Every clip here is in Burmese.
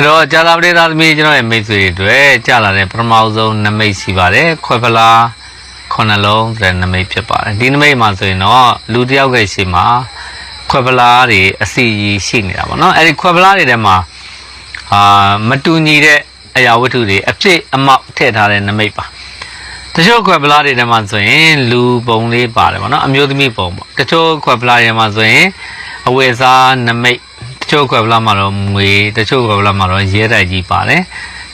အဲ့တော့ကြာလာပရိသတ်သမီးကျွန်တော်ရဲ့မိတ်ဆွေတွေအတွက်ကြာလာတဲ့ပထမဆုံးနမိတ်ရှိပါတယ်ခွဲဖလားခုနှလုံးတဲ့နမိတ်ဖြစ်ပါတယ်ဒီနမိတ်မှာဆိုရင်တော့လူတစ်ယောက်ရဲ့ရှိမှာခွဲဖလားတွေအစီရီရှိနေတာပေါ့နော်အဲ့ဒီခွဲဖလားတွေထဲမှာအာမတူညီတဲ့အရာဝတ္ထုတွေအဖြစ်အမောက်ထည့်ထားတဲ့နမိတ်ပါတချို့ခွဲဖလားတွေထဲမှာဆိုရင်လူပုံလေးပါတယ်ပေါ့နော်အမျိုးသမီးပုံပေါ့တချို့ခွဲဖလားတွေထဲမှာဆိုရင်အဝေစားနမိတ် တချို့ခွဲပလားမှာတော့ငွေတချို့ခွဲပလားမှာတော့ရဲတိုက်ကြီးပါတယ်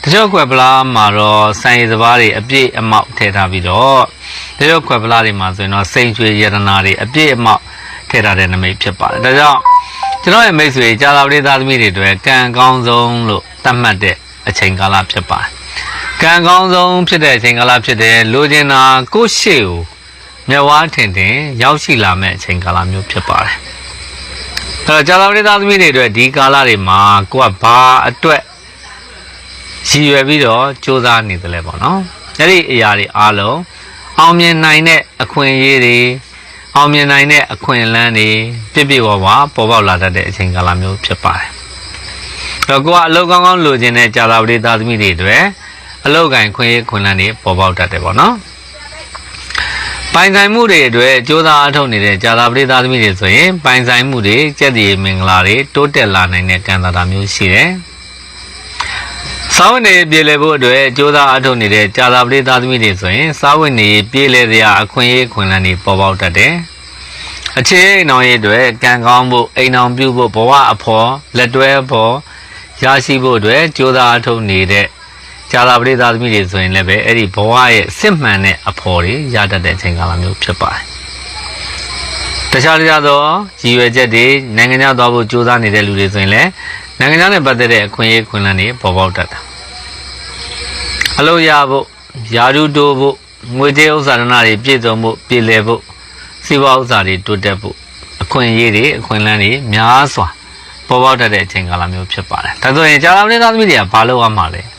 တချို့ခွဲပလားမှာတော့စိုင်ရည်စပားတွေအပြည့်အမောက်ထည့်ထားပြီးတော့တချို့ခွဲပလားတွေမှာဆိုရင်တော့စိန်ချွေရတနာတွေအပြည့်အမောက်ထည့်ထားတဲ့နမိတ်ဖြစ်ပါတယ်ဒါကြောင့်ကျွန်တော်ရဲ့မိတ်ဆွေကြာလာပရိသတ်သမီးတွေအတွက်ကံကောင်းဆုံးလို့သတ်မှတ်တဲ့အချိန်ကာလဖြစ်ပါတယ်ကံကောင်းဆုံးဖြစ်တဲ့အချိန်ကာလဖြစ်တဲ့လိုချင်တာကိုယ့်ရှေ့ကိုမျက်ဝါးထင်ထင်ရောက်ရှိလာမဲ့အချိန်ကာလမျိုးဖြစ်ပါတယ်အဲ့ တော့ကြာလာပရိသတ်သမီးတွေအတွက်ဒီကာလတွေမှာကိုကဘာအတွက်ရည်ရွယ်ပြီးတော့စူးစမ်းနေတယ်လဲပေါ့နော်အဲ့ဒီအရာတွေအားလုံးအောင်မြင်နိုင်တဲ့အခွင့်အရေးတွေအောင်မြင်နိုင်တဲ့အခွင့်အလမ်းတွေပြည့်ပြည့်ဝဝပေါ်ပေါက်လာတတ်တဲ့အချိန်ကာလမျိုးဖြစ်ပါတယ်အဲ့တော့ကိုကအလုပ်ကောင်းကောင်းလုပ်ခြင်းတဲ့ကြာလာပရိသတ်သမီးတွေအတွက်အလုပ်ကိုင်ခွင့်ရေးခွင့်လန်းတွေပေါ်ပေါက်တတ်တယ်ပေါ့နော် ပိုင်ဆိုင်မှုတွေအတွက်ကြိုးစားအထောက်နေတဲ့ကြာသာပရိသတ်သမီးတွေဆိုရင်ပိုင်ဆိုင်မှုတွေကြက်တည်မင်္ဂလာတွေတိုးတက်လာနိုင်တဲ့ကံသာတာမျိုးရှိတယ်။စာဝင်နေပြည်လည်ဖို့အတွက်ကြိုးစားအထောက်နေတဲ့ကြာသာပရိသတ်သမီးတွေဆိုရင်စာဝင်နေပြည်လည်စရာအခွင့်အရေးခွင့်လန်းတွေပေါ်ပေါက်တတ်တယ်။အခြေအိမ်အောင်ရေးအတွက်ကံကောင်းဖို့အိမ်အောင်ပြုဖို့ဘဝအဖို့လက်တွဲဖို့ရရှိဖို့အတွက်ကြိုးစားအထောက်နေတဲ့ ကြာလာပရိသတ်သမီးတွေဆိုရင်လည်းပဲအဲ့ဒီဘဝရဲ့စစ်မှန်တဲ့အဖို့တွေရတတ်တဲ့အချိန်ကာလမျိုးဖြစ်ပါတယ်။တခြားတခြားသောရည်ရွယ်ချက်တွေနိုင်ငံခြားသွားဖို့ကြိုးစားနေတဲ့လူတွေဆိုရင်လည်းနိုင်ငံခြားနဲ့ပတ်သက်တဲ့အခွင့်အရေးခွင့်လန်းတွေပေါ်ပေါက်တတ်တာ။အလို့ရဖို့ယာရုတိုးဖို့ငွေကြေးဥစ္စာဒနာတွေပြည့်စုံဖို့ပြည်လည်ဖို့စီးပွားဥစ္စာတွေတိုးတက်ဖို့အခွင့်အရေးတွေအခွင့်အလန်းတွေများစွာပေါ်ပေါက်တတ်တဲ့အချိန်ကာလမျိုးဖြစ်ပါတယ်။ဒါဆိုရင်ကြာလာပရိသတ်သမီးတွေကဘာလုပ်ရမှာလဲ။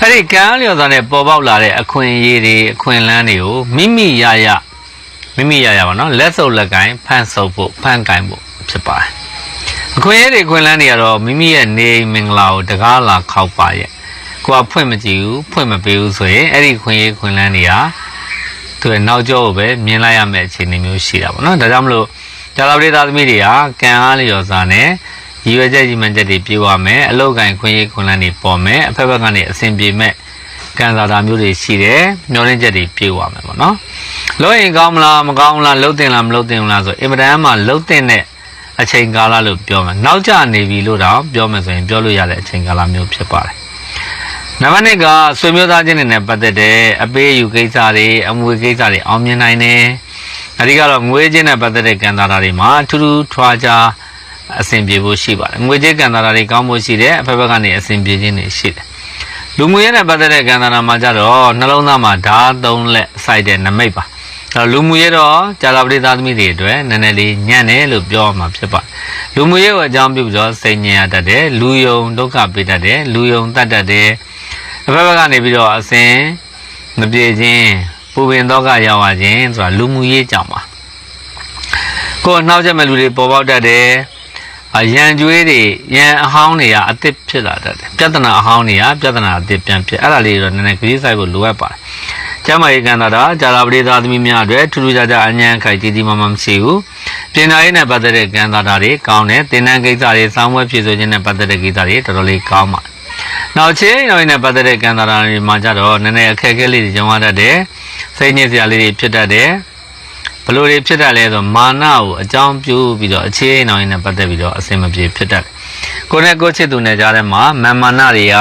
အဲ့ဒီကံလျော်စွာနဲ့ပေါ်ပေါက်လာတဲ့အခွင့်အရေးတွေအခွင့်အလန်းတွေကိုမိမိရရမိမိရရပါနော်လက်စုပ်လက်ကင်ဖန်ဆုပ်ဖို့ဖန်ကင်ဖို့ဖြစ်ပါတယ်အခွင့်အရေးတွေအခွင့်အလန်းတွေကတော့မိမိရဲ့နေအိမ်မင်္ဂလာကိုတကားလာခောက်ပါရဲ့ကိုကဖွင့်မကြည့်ဘူးဖွင့်မပေးဘူးဆိုရင်အဲ့ဒီအခွင့်အရေးအခွင့်အလန်းတွေကသူရဲ့နောက်ကျောကိုပဲမြင်လိုက်ရမယ့်အခြေအနေမျိုးရှိတာပေါ့နော်ဒါကြောင့်မလို့ကြာလာပရိသတ်သမီးတွေကကံအားလျော်စွာနဲ့ ရည်ရွယ်ချက်ကြီးမှန်ချက်တွေပြေဝမယ်အလောက်ကန်ခွင့်ရေးခွန်လန်းတွေပေါ်မယ်အဖက်ဘက်ကနေအစဉ်ပြေမဲ့ကံစားတာမျိုးတွေရှိတယ်မျောလင်းချက်တွေပြေဝမယ်ပေါ့နော်လို့ရင်ကောင်းမလားမကောင်းဘူးလားလှုပ်တင်လားမလှုပ်တင်ဘူးလားဆိုအင်မတန်မှလှုပ်တင်တဲ့အချိန်ကာလလို့ပြောမယ်နောက်ကျနေပြီလို့တော့ပြောမယ်ဆိုရင်ပြောလို့ရတဲ့အချိန်ကာလမျိုးဖြစ်ပါတယ်နံပါတ်1ကဆွေမျိုးသားချင်းတွေနဲ့ပတ်သက်တဲ့အပေးအယူကိစ္စတွေအမွေကိစ္စတွေအောင်မြင်နိုင်တယ်အဓိကတော့ငွေချင်းနဲ့ပတ်သက်တဲ့ကံစားတာတွေမှာထူးထူးထွားခြား အဆင်ပြေဖို့ရှိပါတယ်ငွေကြေးကံတာတွေကောင်းဖို့ရှိတယ်အဖက်ဘက်ကနေအဆင်ပြေခြင်းတွေရှိတယ်လူငွေရနဲ့ပတ်သက်တဲ့ကံတာမှာကြတော့နှလုံးသားမှာဓာတ်သုံးလက်စိုက်တဲ့နမိတ်ပါအဲတော့လူမှုရေးတော့ကြာလာပရိသသမီးတွေအတွက်နည်းနည်းလေးညံ့တယ်လို့ပြောမှာဖြစ်ပါတယ်လူမှုရေးကိုအကြောင်းပြုပြီးတော့စိတ်ညံ့ရတတ်တယ်လူယုံဒုက္ခပေးတတ်တယ်လူယုံတတ်တတ်တယ်အဖက်ဘက်ကနေပြီးတော့အစဉ်မပြေခြင်းပူပင်တော့ကရောက်ရခြင်းဆိုတာလူမှုရေးကြောင့်ပါကိုယ်နှောက်ချက်မဲ့လူတွေပေါ်ပေါက်တတ်တယ် အရန်ကျွေးတွေရန်အဟောင်းတွေကအစ်စ်ဖြစ်လာတတ်တယ်ပြဿနာအဟောင်းတွေကပြဿနာအစ်စ်ပြန်ဖြစ်အဲ့ဒါလေးတော့နည်းနည်းကြီးဆိုင်ဖို့လိုအပ်ပါတယ်ကျမ်းမာရေးကံတာတာဂျာလာပရိသသမီးများအတွက်ထူးထူးခြားခြားအញ្ញံခိုက်ကြီးကြီးမမမရှိဘူးပြင်နာရေးနဲ့ပတ်သက်တဲ့ကံတာတာတွေကောင်းတယ်သင်တန်းကိစ္စတွေစောင်းပွဲဖြည့်ဆို့ခြင်းနဲ့ပတ်သက်တဲ့ကိစ္စတွေတော်တော်လေးကောင်းပါတယ်နောက်ချင်းနောက်နဲ့ပတ်သက်တဲ့ကံတာတာတွေမှာကြတော့နည်းနည်းအခက်အခဲလေးတွေကြုံရတတ်တယ်စိတ်ညစ်စရာလေးတွေဖြစ်တတ်တယ် ဘလို့တွေဖြစ်တတ်လဲဆိုမာနကိုအကြောင်းပြုပြီးတော့အခြေအနေအောင်နဲ့ပတ်သက်ပြီးတော့အစင်မပြေဖြစ်တတ်တယ်။ကိုယ်နဲ့ကိုယ်ချစ်သူနဲ့ကြားထဲမှာမန်မာနတွေက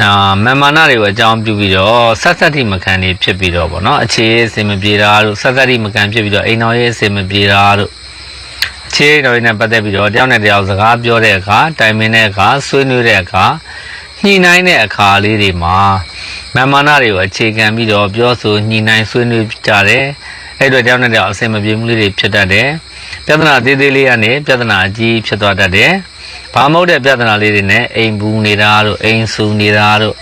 အာမန်မာနတွေကိုအကြောင်းပြုပြီးတော့ဆက်ဆက်တိမခံနေဖြစ်ပြီးတော့ဗောနော်အခြေအစင်မပြေတာတို့ဆက်ဆက်တိမခံဖြစ်ပြီးတော့အိမ်တော်ရဲ့အစင်မပြေတာတို့အခြေအနေတော်နဲ့ပတ်သက်ပြီးတော့တယောက်နဲ့တယောက်စကားပြောတဲ့အခါတိုင်ပင်တဲ့အခါဆွေးနွေးတဲ့အခါညှိနှိုင်းတဲ့အခါလေးတွေမှာမန်မာနတွေကိုအခြေခံပြီးတော့ပြောဆိုညှိနှိုင်းဆွေးနွေးကြတယ်။ အဲ့တော့တယောက်နဲ့တယောက်အဆင်မပြေမှုလေးတွေဖြစ်တတ်တယ်။ပြဿနာသေးသေးလေးကနေပြဿနာအကြီးဖြစ်သွားတတ်တယ်။ဘာမဟုတ်တဲ့ပြဿနာလေးတွေနဲ့အိမ်ဘူးနေတာတို့အိမ်ဆူနေတာတို့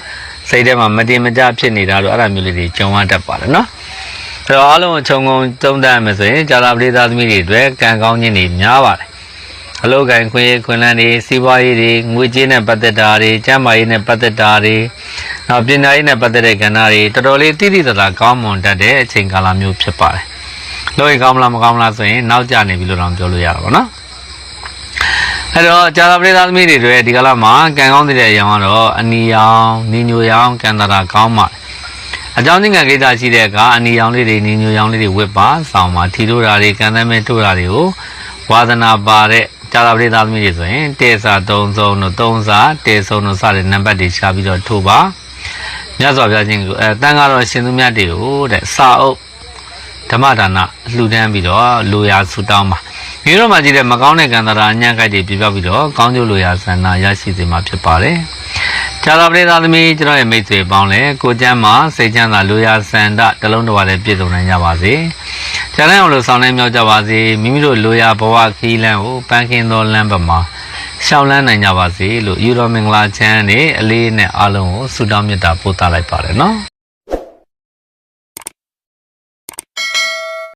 စိတ်ထဲမှာမတင်မကြဖြစ်နေတာတို့အဲ့ဒါမျိုးလေးတွေကြုံရတတ်ပါတယ်နော်။အဲ့တော့အားလုံးခြုံငုံသုံးသပ်ရမယ်ဆိုရင်ကြာလာပရိသသမီးတွေအတွက်ကံကောင်းခြင်းတွေများပါတယ်။အလုပ်ကိုင်ခွင့်ရေးခွင့်လန်းတွေစီးပွားရေးတွေငွေကြေးနဲ့ပတ်သက်တာတွေကျန်းမာရေးနဲ့ပတ်သက်တာတွေနောက်ပညာရေးနဲ့ပတ်သက်တဲ့ကဏ္ဍတွေတော်တော်လေးတိတိကျကျကောင်းမွန်တတ်တဲ့အချိန်ကာလမျိုးဖြစ်ပါတယ် လို့ရင်ကောင်းမလားမကောင်းမလားဆိုရင်နောက်ကျနေပြီလို့တော့ပြောလို့ရတာပေါ့နော်အဲ့တော့ကြာသာပရိသတ်သမီးတွေတွေဒီကလာမှာကံကောင်းတဲ့အရာကတော့အနီရောင်နီညိုရောင်ကံတာတာကောင်းပါတယ်အကြောင်းချင်းကကိစ္စရှိတဲ့အခါအနီရောင်လေးတွေနီညိုရောင်လေးတွေဝစ်ပါဆောင်းပါထီတို့တာတွေကံသမဲတို့တာတွေကိုဝါသနာပါတဲ့ကြာသာပရိသတ်သမီးတွေဆိုရင်တေစာ3ဆုံးတို့3စာတေဆုံးတို့စတဲ့နံပါတ်တွေရှာပြီးတော့ထိုးပါမြတ်စွာဘုရားရှင်ကအဲတန်ကတော့ရှင်သူမြတ်တွေကိုတဲ့စာအုပ် ဓမ္မဒါနလှူဒန်းပြီးတော့လိုရာဆူတောင်းပါဒီတော့မှကြည့်တဲ့မကောင်းတဲ့ကံတရာအညံ့ခိုက်တွေပြပြပြီးတော့ကောင်းကျိုးလိုရာဆန္ဒရရှိစေမှာဖြစ်ပါတယ်။ခြားသာပရိသတ်သမီးကျွန်တော်ရဲ့မိတ်ဆွေပေါင်းလဲကိုကျမ်းမှာစိတ်ချမ်းသာလိုရာဆန္ဒတလုံးတစ်ဝါနဲ့ပြည့်စုံနိုင်ကြပါစေ။ကျန်တဲ့အောင်လို့ဆောင်နိုင်မြောက်ကြပါစေ။မိမိတို့လိုရာဘဝခီးလန်းကိုပန်းခင်းသောလမ်းဘက်မှာရှောင်းလန်းနိုင်ကြပါစေလို့ယူတော်မင်္ဂလာချမ်းနဲ့အလေးနဲ့အားလုံးကိုဆုတောင်းမေတ္တာပို့သလိုက်ပါတယ်နော်။